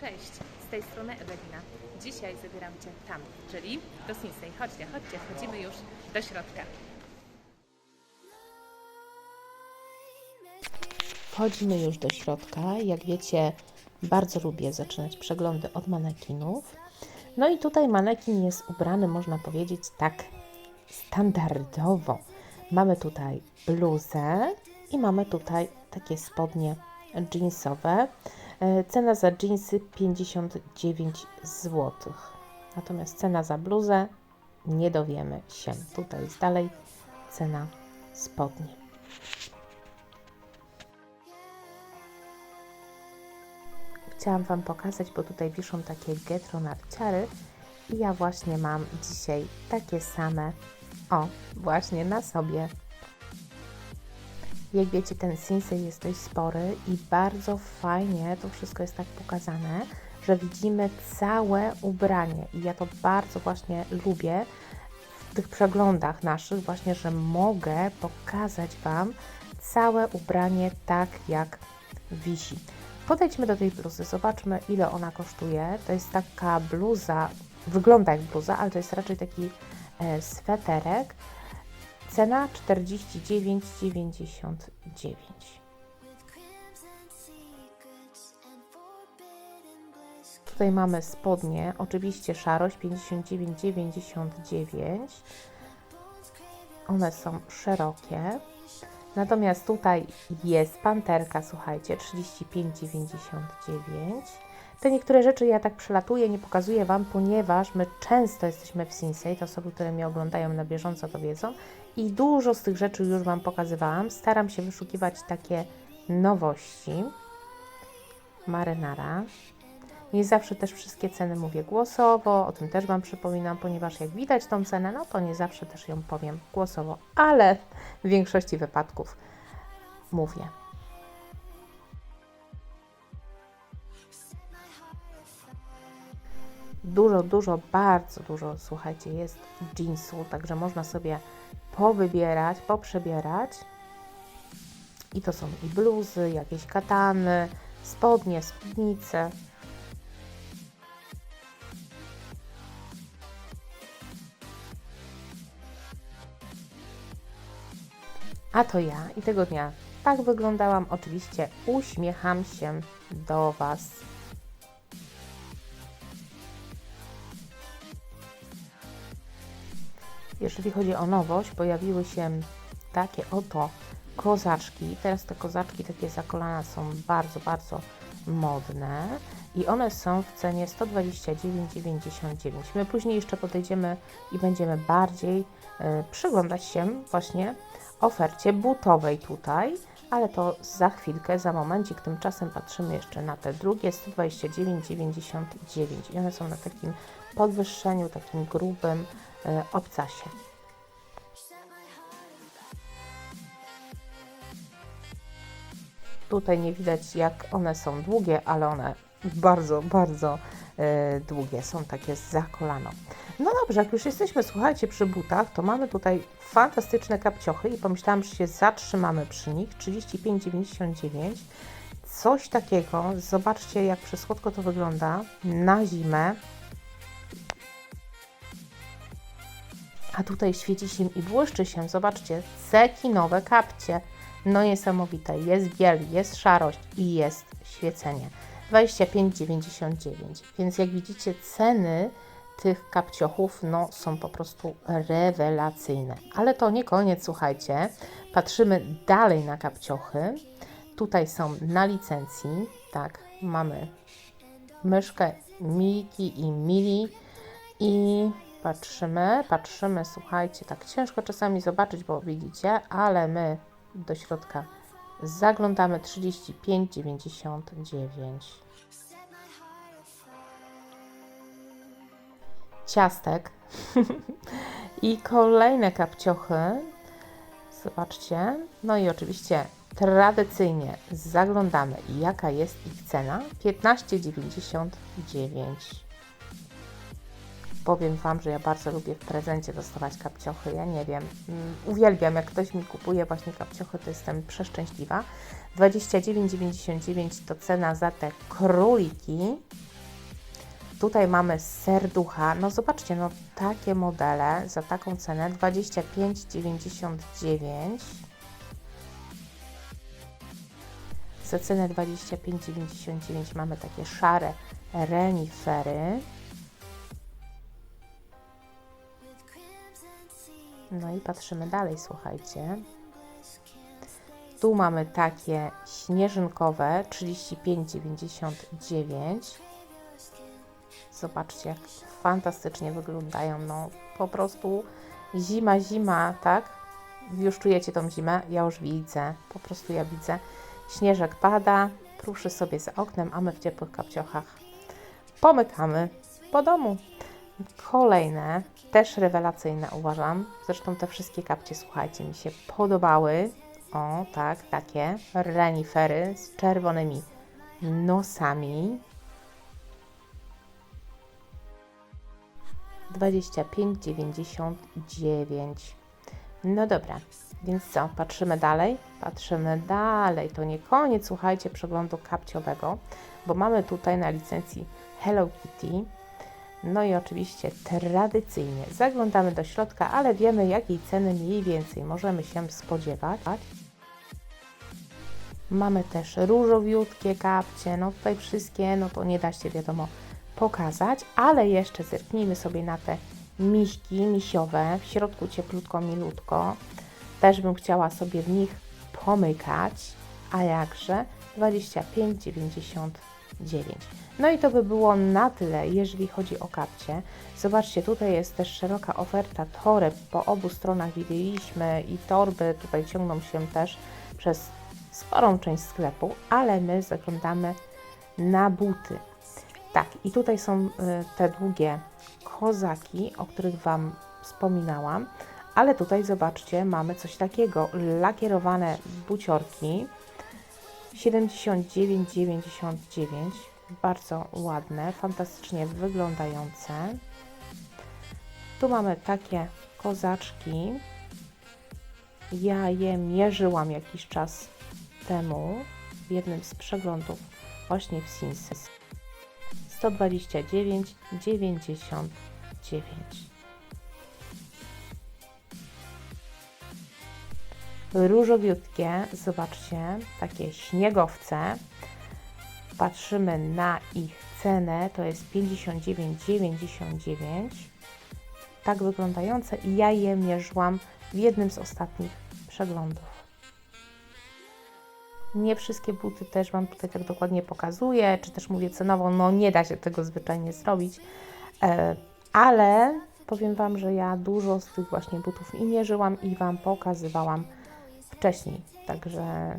Cześć, z tej strony Ewelina. Dzisiaj zabieram Cię tam, czyli do Sinsei. Chodźcie, chodźcie, wchodzimy już do środka. Wchodzimy już do środka. Jak wiecie, bardzo lubię zaczynać przeglądy od manekinów. No i tutaj manekin jest ubrany, można powiedzieć, tak standardowo. Mamy tutaj bluzę i mamy tutaj takie spodnie jeansowe. E, Cena za jeansy 59 zł. Natomiast cena za bluzę nie dowiemy się. Tutaj jest dalej cena spodni. chciałam Wam pokazać, bo tutaj wiszą takie getro narciary i ja właśnie mam dzisiaj takie same, o, właśnie na sobie. Jak wiecie, ten Sinsei jest dość spory i bardzo fajnie to wszystko jest tak pokazane, że widzimy całe ubranie i ja to bardzo właśnie lubię w tych przeglądach naszych właśnie, że mogę pokazać Wam całe ubranie tak jak wisi. Podejdźmy do tej bluzy, zobaczmy ile ona kosztuje. To jest taka bluza, wygląda jak bluza, ale to jest raczej taki e, sweterek. Cena 49,99. Tutaj mamy spodnie, oczywiście szarość 59,99. One są szerokie. Natomiast tutaj jest panterka, słuchajcie, 35,99. Te niektóre rzeczy ja tak przelatuję, nie pokazuję Wam, ponieważ my często jesteśmy w Sinsei, to osoby, które mnie oglądają na bieżąco to wiedzą i dużo z tych rzeczy już Wam pokazywałam. Staram się wyszukiwać takie nowości. Marynara. Nie zawsze też wszystkie ceny mówię głosowo, o tym też Wam przypominam, ponieważ jak widać tą cenę, no to nie zawsze też ją powiem głosowo, ale w większości wypadków mówię. Dużo, dużo, bardzo dużo, słuchajcie, jest jeansu, także można sobie powybierać, poprzebierać. I to są i bluzy, jakieś katany, spodnie, spódnice. A to ja i tego dnia tak wyglądałam. Oczywiście uśmiecham się do Was. Jeżeli chodzi o nowość, pojawiły się takie oto kozaczki. Teraz te kozaczki takie za kolana są bardzo, bardzo modne i one są w cenie 129,99. My później jeszcze podejdziemy i będziemy bardziej y, przyglądać się właśnie ofercie butowej tutaj, ale to za chwilkę, za momencik. Tymczasem patrzymy jeszcze na te drugie 129,99 i one są na takim podwyższeniu, takim grubym y, obcasie. Tutaj nie widać jak one są długie, ale one bardzo, bardzo e, długie. Są takie za kolano. No dobrze, jak już jesteśmy, słuchajcie, przy butach, to mamy tutaj fantastyczne kapciochy i pomyślałam, że się zatrzymamy przy nich. 35,99. Coś takiego. Zobaczcie, jak przesłodko to wygląda na zimę. A tutaj świeci się i błyszczy się. Zobaczcie, cekinowe kapcie. No niesamowite. Jest biel, jest szarość i jest świecenie. 25,99. Więc jak widzicie, ceny tych kapciochów no, są po prostu rewelacyjne. Ale to nie koniec, słuchajcie. Patrzymy dalej na kapciochy. Tutaj są na licencji. Tak, mamy myszkę Milki i Mili i patrzymy, patrzymy, słuchajcie, tak ciężko czasami zobaczyć, bo widzicie, ale my do środka zaglądamy 35,99 ciastek. I kolejne kapciochy. Zobaczcie, no i oczywiście tradycyjnie zaglądamy jaka jest ich cena. 15,99 Powiem Wam, że ja bardzo lubię w prezencie dostawać kapciochy. Ja nie wiem, mm, uwielbiam, jak ktoś mi kupuje właśnie kapciochy, to jestem przeszczęśliwa. 29,99 to cena za te króliki. Tutaj mamy serducha. No zobaczcie, no takie modele za taką cenę 25,99. Za cenę 25,99 mamy takie szare renifery. No i patrzymy dalej, słuchajcie. Tu mamy takie śnieżynkowe 35,99. Zobaczcie, jak fantastycznie wyglądają. No po prostu zima, zima, tak? Już czujecie tą zimę? Ja już widzę. Po prostu ja widzę. Śnieżek pada, pruszy sobie za oknem, a my w ciepłych kapciochach pomykamy po domu. Kolejne, też rewelacyjne uważam. Zresztą te wszystkie kapcie, słuchajcie, mi się podobały. O, tak, takie renifery z czerwonymi nosami. 25,99. No dobra, więc co, patrzymy dalej? Patrzymy dalej. To nie koniec, słuchajcie, przeglądu kapciowego, bo mamy tutaj na licencji Hello Kitty. No i oczywiście tradycyjnie zaglądamy do środka, ale wiemy jakiej ceny mniej więcej możemy się spodziewać. Mamy też różowiutkie kapcie, no tutaj wszystkie, no to nie da się wiadomo pokazać, ale jeszcze zerknijmy sobie na te miśki misiowe, w środku cieplutko, milutko. Też bym chciała sobie w nich pomykać, a jakże 25,99. No i to by było na tyle, jeżeli chodzi o kapcie. Zobaczcie, tutaj jest też szeroka oferta toreb. Po obu stronach widzieliśmy i torby tutaj ciągną się też przez sporą część sklepu, ale my zaglądamy na buty. Tak, i tutaj są y, te długie kozaki, o których Wam wspominałam, ale tutaj zobaczcie, mamy coś takiego, lakierowane buciorki 79,99 bardzo ładne, fantastycznie wyglądające. Tu mamy takie kozaczki. Ja je mierzyłam jakiś czas temu w jednym z przeglądów właśnie w Sinsys. 129,99. Różowiutkie, zobaczcie, takie śniegowce. Patrzymy na ich cenę, to jest 59,99. Tak wyglądające i ja je mierzyłam w jednym z ostatnich przeglądów. Nie wszystkie buty też Wam tutaj tak dokładnie pokazuję, czy też mówię cenowo, no nie da się tego zwyczajnie zrobić, e, ale powiem Wam, że ja dużo z tych właśnie butów i mierzyłam i Wam pokazywałam wcześniej, także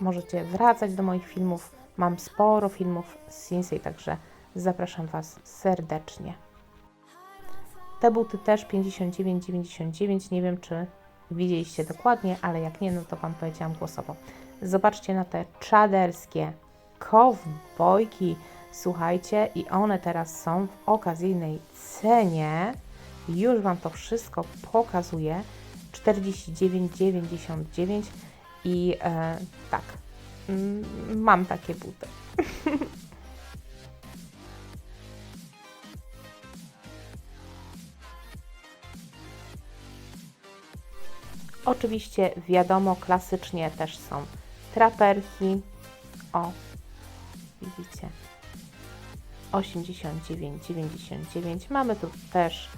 możecie wracać do moich filmów, mam sporo filmów z Sinsei, także zapraszam Was serdecznie. Te buty też 59,99, nie wiem czy widzieliście dokładnie, ale jak nie, no to Wam powiedziałam głosowo. Zobaczcie na te czaderskie kowbojki. Słuchajcie, i one teraz są w okazyjnej cenie. Już Wam to wszystko pokazuję. 49,99 i e, tak, mm, mam takie buty. Oczywiście wiadomo, klasycznie też są traperki. O, widzicie. 89,99. Mamy tu też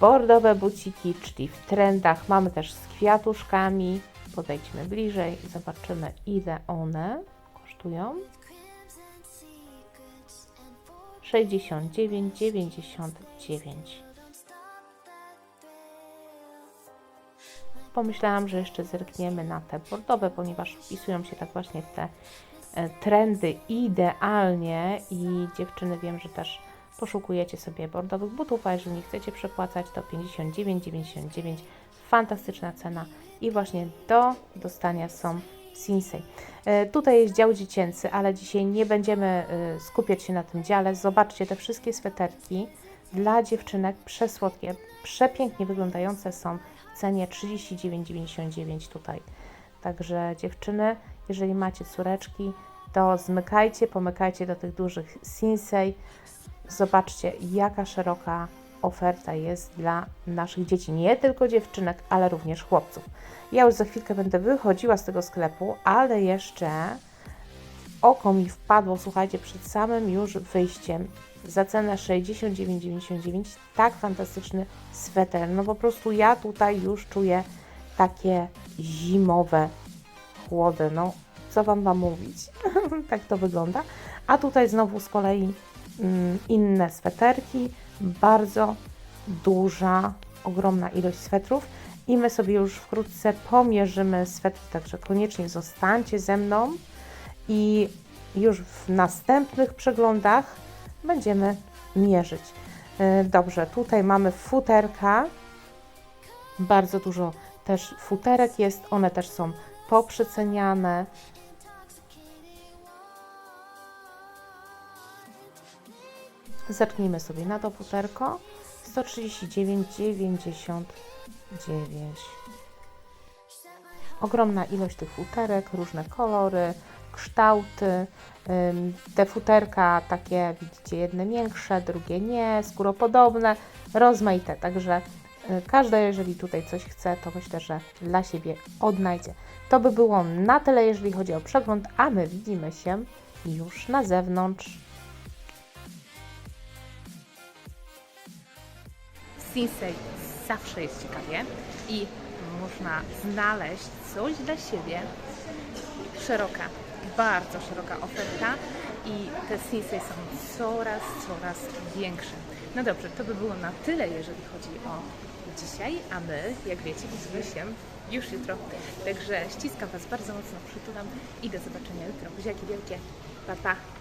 bordowe buciki, czyli w trendach. Mamy też z kwiatuszkami. Podejdźmy bliżej, zobaczymy ile one kosztują. 69,99. Pomyślałam, że jeszcze zerkniemy na te bordowe, ponieważ wpisują się tak właśnie w te e, trendy idealnie i dziewczyny wiem, że też poszukujecie sobie bordowych butów, a jeżeli chcecie przepłacać, to 59,99 fantastyczna cena i właśnie do dostania są Sinsei. Tutaj jest dział dziecięcy, ale dzisiaj nie będziemy e, skupiać się na tym dziale. Zobaczcie te wszystkie sweterki dla dziewczynek przesłodkie, przepięknie wyglądające są w cenie 39,99 tutaj. Także dziewczyny, jeżeli macie córeczki, to zmykajcie, pomykajcie do tych dużych Sinsei. Zobaczcie, jaka szeroka oferta jest dla naszych dzieci, nie tylko dziewczynek, ale również chłopców. Ja już za chwilkę będę wychodziła z tego sklepu, ale jeszcze oko mi wpadło, słuchajcie, przed samym już wyjściem za cenę 69,99 tak fantastyczny sweter. No po prostu ja tutaj już czuję takie zimowe chłody. No, co Wam mam mówić? tak to wygląda. A tutaj znowu z kolei inne sweterki, bardzo duża, ogromna ilość swetrów i my sobie już wkrótce pomierzymy swetry, także koniecznie zostańcie ze mną i już w następnych przeglądach będziemy mierzyć. Yy, Dobrze, tutaj mamy futerka, bardzo dużo też futerek jest, one też są poprzeceniane. Zerknijmy sobie na to futerko. 139,99. Ogromna ilość tych futerek, różne kolory, kształty. Te futerka takie, widzicie, jedne większe, drugie nie, skóropodobne, rozmaite. Także y, każda, jeżeli tutaj coś chce, to myślę, że dla siebie odnajdzie. To by było na tyle, jeżeli chodzi o przegląd, a my widzimy się już na zewnątrz. Sinsei zawsze jest ciekawie i można znaleźć coś dla siebie. Szeroka, bardzo szeroka oferta i te Sinsei są coraz, coraz większe. No dobrze, to by było na tyle, jeżeli chodzi o dzisiaj, a my, jak wiecie, widzimy się już jutro. Także ściskam Was bardzo mocno, przytulam i do zobaczenia jutro. Buziaki wielkie, pa pa!